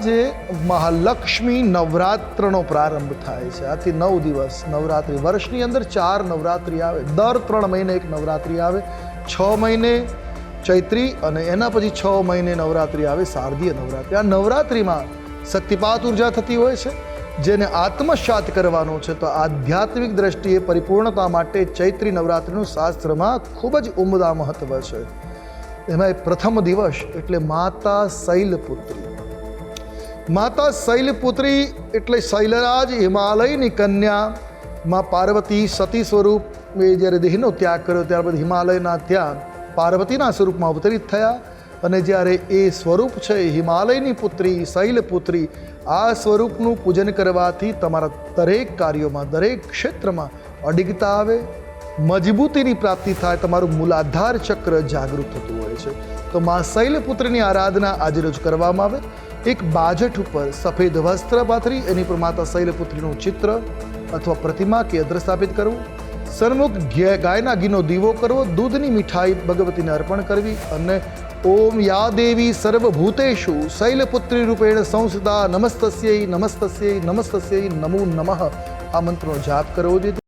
આજે મહાલક્ષ્મી નવરાત્રનો પ્રારંભ થાય છે. આથી નવ દિવસ નવરાત્રિ. વર્ષની અંદર ચાર નવરાત્રિ આવે. દર ત્રણ મહિને એક નવરાત્રિ આવે. છ મહિને ચૈત્રી અને એના પછી છ મહિને નવરાત્રિ આવે, શારદીય નવરાત્રિ. આ નવરાત્રિમાં શક્તિપાત ઊર્જા થતી હોય છે. જેને આત્મસાત કરવાનો છે, તો આધ્યાત્મિક દ્રષ્ટિએ પરિપૂર્ણતા માટે ચૈત્રી નવરાત્રિનું શાસ્ત્રમાં ખૂબ જ ઉમદા મહત્વ છે. એમાં પ્રથમ દિવસ એટલે માતા શૈલપુત્રી. માતા શૈલપુત્રી એટલે શૈલરાજ હિમાલયની કન્યા. માં પાર્વતી સતી સ્વરૂપ. એ જ્યારે દેહનો ત્યાગ કર્યો, ત્યારબાદ હિમાલયના ત્યાં પાર્વતીના સ્વરૂપમાં અવતરિત થયા. અને જ્યારે એ સ્વરૂપ છે, હિમાલયની પુત્રી, શૈલપુત્રી, આ સ્વરૂપનું પૂજન કરવાથી તમારા દરેક કાર્યોમાં, દરેક ક્ષેત્રમાં અડિગતા આવે, મજબૂતીની પ્રાપ્તિ થાય, તમારું મૂલાધાર ચક્ર જાગૃત થતું હોય છે. તો મા શૈલપુત્રની આરાધના આજે રોજ કરવામાં આવે. એક બાજટ ઉપર સફેદ વસ્ત્ર પાથરી એની પર માતા શૈલપુત્રીનું ચિત્ર અથવા પ્રતિમા કે અદ્ર સ્થાપિત કરવું. સન્મુખ ગાયના ઘીનો દીવો કરવો, દૂધની મીઠાઈ ભગવતીને અર્પણ કરવી અને ઓમ યા દેવી સર્વભૂતેષુ શૈલપુત્રી રૂપેણ સંસ્થા નમસ્તસ્યೈ, નમસ્તસ્યై નમસ્તસ્યై, નમો નમઃ આ મંત્રનો જાપ કરવો જોઈએ.